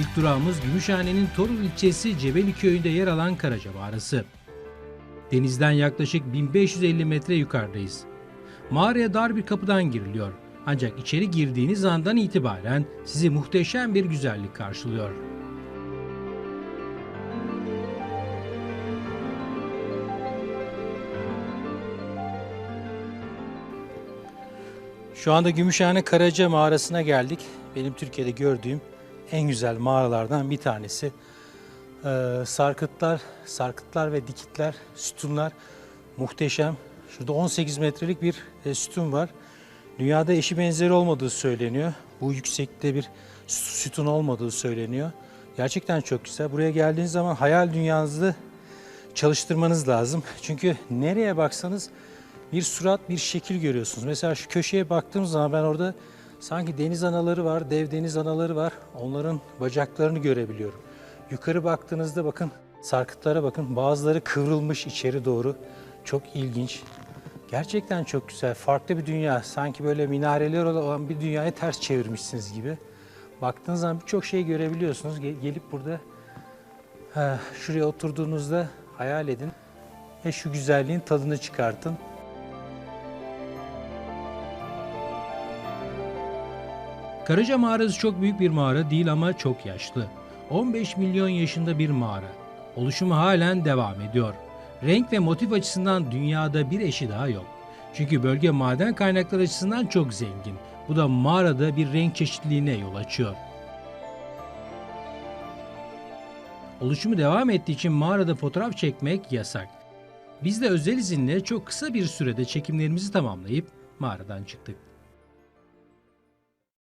İlk durağımız Gümüşhane'nin Torul ilçesi Cebeli köyünde yer alan Karaca Mağarası. Denizden yaklaşık 1550 metre yukarıdayız. Mağaraya dar bir kapıdan giriliyor. Ancak içeri girdiğiniz andan itibaren sizi muhteşem bir güzellik karşılıyor. Şu anda Gümüşhane Karaca Mağarası'na geldik. Benim Türkiye'de gördüğüm en güzel mağaralardan bir tanesi. Ee, sarkıtlar, sarkıtlar ve dikitler, sütunlar muhteşem. Şurada 18 metrelik bir e, sütun var. Dünyada eşi benzeri olmadığı söyleniyor. Bu yüksekte bir sü- sütun olmadığı söyleniyor. Gerçekten çok güzel. Buraya geldiğiniz zaman hayal dünyanızı çalıştırmanız lazım. Çünkü nereye baksanız bir surat, bir şekil görüyorsunuz. Mesela şu köşeye baktığım zaman ben orada sanki deniz anaları var, dev deniz anaları var. Onların bacaklarını görebiliyorum. Yukarı baktığınızda bakın sarkıtlara bakın. Bazıları kıvrılmış içeri doğru. Çok ilginç. Gerçekten çok güzel. Farklı bir dünya. Sanki böyle minareler olan bir dünyayı ters çevirmişsiniz gibi. Baktığınız zaman birçok şey görebiliyorsunuz. Gel- Gelip burada şuraya oturduğunuzda hayal edin ve şu güzelliğin tadını çıkartın. Karaca Mağarası çok büyük bir mağara değil ama çok yaşlı. 15 milyon yaşında bir mağara. Oluşumu halen devam ediyor. Renk ve motif açısından dünyada bir eşi daha yok. Çünkü bölge maden kaynakları açısından çok zengin. Bu da mağarada bir renk çeşitliliğine yol açıyor. Oluşumu devam ettiği için mağarada fotoğraf çekmek yasak. Biz de özel izinle çok kısa bir sürede çekimlerimizi tamamlayıp mağaradan çıktık.